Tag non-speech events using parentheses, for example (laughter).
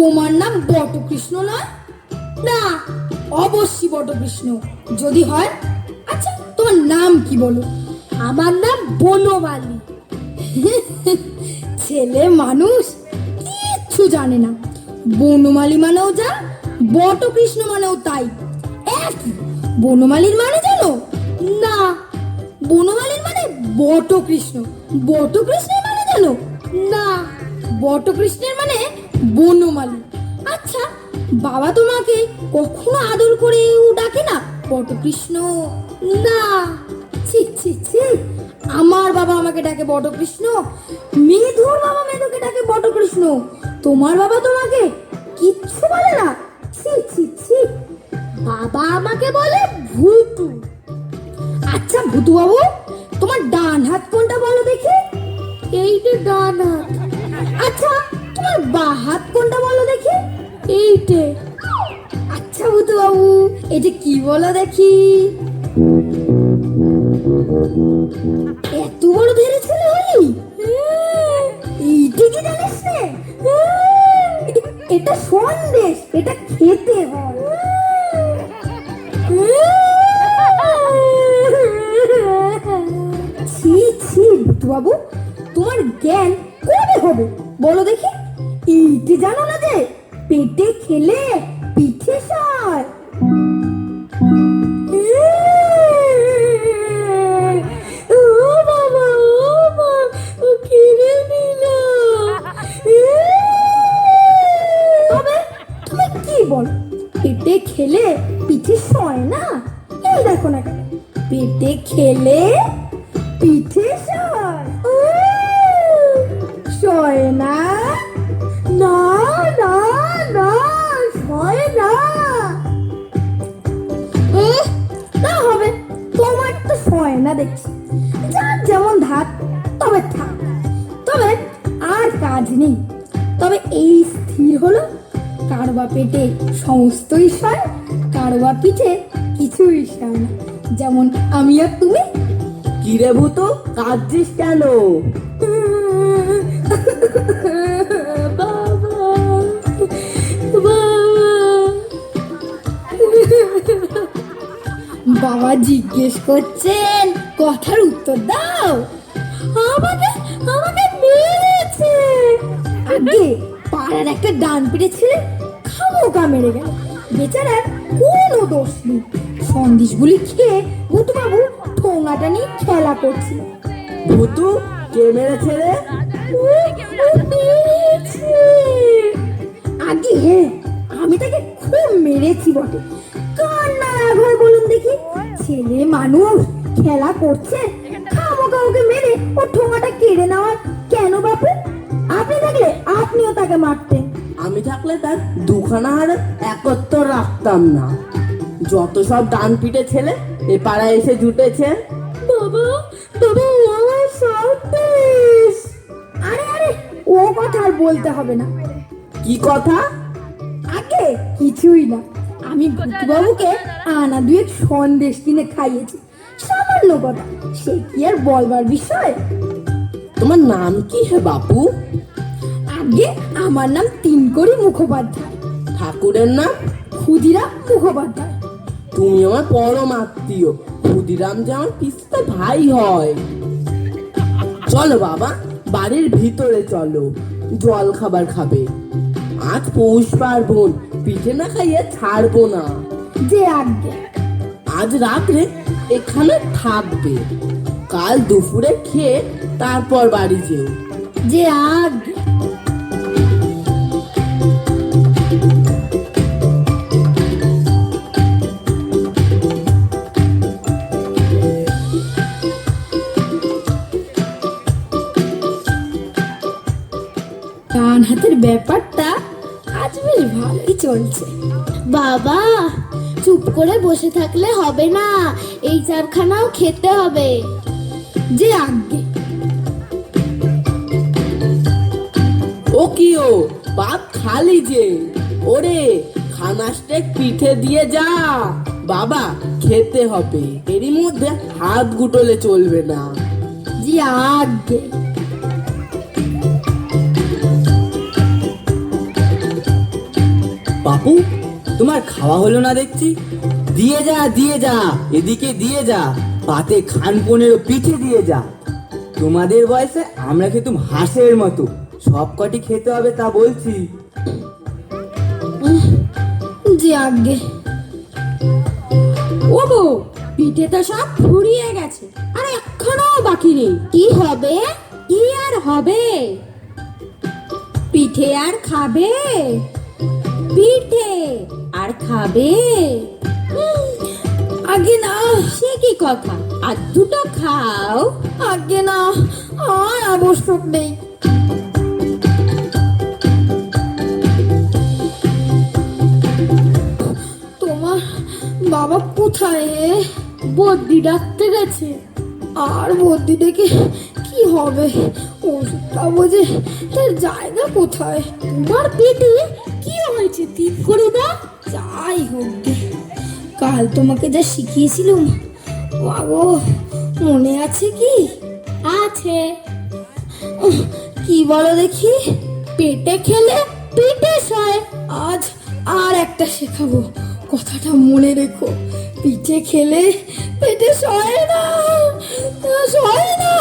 তোমার নাম বটকৃষ্ণ নয়? না, অবশ্যই বটকৃষ্ণ। যদি হয় আচ্ছা তোমার নাম কি বলো? আমার নাম বনমালী (laughs) ছেলে মানুষ, কিচ্ছু জানে না। বনমালী মানেও যা, বটকৃষ্ণ মানেও তাই। একই, বনমালীর মানে জানো? না, বনমালীর মানে বটকৃষ্ণ। বটকৃষ্ণের মানে জানো? না, বটকৃষ্ণের মানে বনমালী আচ্ছা বাবা তোমাকে কখনো আদর করে ডাকে না? বটকৃষ্ণ না। ছি ছি ছি। আমার বাবা আমাকে ডাকে বটকৃষ্ণ। মেধুর বাবা মেধুকে ডাকে বটকৃষ্ণ। তোমার বাবা তোমাকে কিচ্ছু বলে না। ছি ছি ছি। বাবা আমাকে বলে ভুতু। আচ্ছা ভুতু বাবু তোমার ডান হাত কোনটা বলো দেখি। এইটা ডান হাত। আচ্ছা তোমার বা হাত কোনটা বলো দেখি? এইটে। আচ্ছা ভুতু বাবু এটা কি বলো দেখি? এত বড় ধেরে ছেলে হলি? এইটা কি জানিস রে? এটা সন্দেশ, এটা খেতে হয়। ছি ছি বাবু তোমার জ্ঞান কবে হবে? বলো দেখি। এইটি জানো না যে? পেটে খেলে পিঠে সার। পেটে খেলে পিঠে সয় না? এই দেখো না কেন। পেটে খেলে পিঠে সয়। সয় না? না না না না। না হবে, তোমার তো সয় না দেখছি। যার যেমন ধাত তবে থাক। তবে আর কাজ নেই। তবে এই স্থির হলো কারবা পেটে সমস্তই সয় কারবা পিঠে কিছুই সয় না। যেমন আমি আর তুমি। কিরে ভূতো, কাঁদছিস কেন? জিজ্ঞেস করছেন কথার উত্তর দাও। আমাকে আমাকে মেরেছে আগে পাড়ার একটা ডান পিটে ছেলে খামোকা মেরে গেল। বেচারার কোনো দোষ নেই। সন্দেশগুলি খেয়ে ভুতু বাবু ঠোঙাটা নিয়ে খেলা করছিল ভূতু কে মেরেছে রে? আগে হ্যাঁ আমি তাকে খুব মেরেছি বটে। কার ছেলে মানুষ খেলা করছে? খামো কাউকে মেরে ও ঠোঙাটা কেড়ে নেওয়ার কেন বাপু? আপনি থাকলে আপনিও তাকে মারতেন। আমি থাকলে তার দুখানা আর একত্র রাখতাম না। যত সব ডান পিটে ছেলে এ পাড়ায় এসে জুটেছে। বাবা বাবা ও আমার আরে আরে ও কথা আর বলতে হবে না। কি কথা? আগে কিছুই না। আমি বাবুকে আনা দুয়েক সন্দেশ কিনে খাইয়েছি। সামান্য কথা সে কি আর বলবার বিষয়? তোমার নাম কি হে বাপু? আগে আমার নাম তিনকড়ি মুখোপাধ্যায়। ঠাকুরের নাম? ক্ষুদিরাম মুখোপাধ্যায়। তুমি আমার পরম আত্মীয়। ক্ষুদিরাম যে আমার পিস্তা ভাই হয়। চলো বাবা বাড়ির ভিতরে চলো। জল খাবার খাবে। আজ পৌষ পার্বণ পিঠে না খাইয়ে ছাড়বো না। যে আগে আজ রাত্রে এখানে থাকবে। কাল দুপুরে খেয়ে তারপর বাড়ি যেও। যে আগে ডান হাতের বেশ ভালোই চলছে? বাবা চুপ করে বসে থাকলে হবে না। এই চারখানাও খেতে হবে। যে আগে। ও কি ও? ভাত খালি যে। ওরে খানাস্টেক পিঠে দিয়ে যা। বাবা খেতে হবে। এরই মধ্যে হাত গুটলে চলবে না। যে আগে। বাপু, তোমার খাওয়া হলো না দেখছি। দিয়ে যা দিয়ে যা, এদিকে দিয়ে যা, পাতে খান পনেরো, পিঠে দিয়ে যা। তোমাদের বয়সে আমরা খেতুম হাঁসের মতো, সব কটি খেতে হবে তা বলছি। যে আগে ও পিঠে তো সব ফুরিয়ে গেছে, আর এখনও বাকি নেই। কি হবে? কি আর হবে? পিঠে আর খাবে? পিঠে আর খাবে। আগে না। সে কি কথা? আর দুটো খাও। আগে না। আর আবশ্যক নেই। তোমার বাবা কোথায়? বদ্যি ডাকতে গেছে। আর বদ্যি ডেকে কি হবে? ওষুধ খাব যে তার জায়গা কোথায়? তোমার পেটে কি হয়েছে ঠিক করে দাও যাই হোক কাল তোমাকে যা শিখিয়েছিলাম। মাগো মনে আছে কি? আছে। কি বলো দেখি? পেটে খেলে পেটে সয় আজ আর একটা শেখাবো। কথাটা মনে রেখো। পিঠে খেলে পেটে সয় না। সয় না।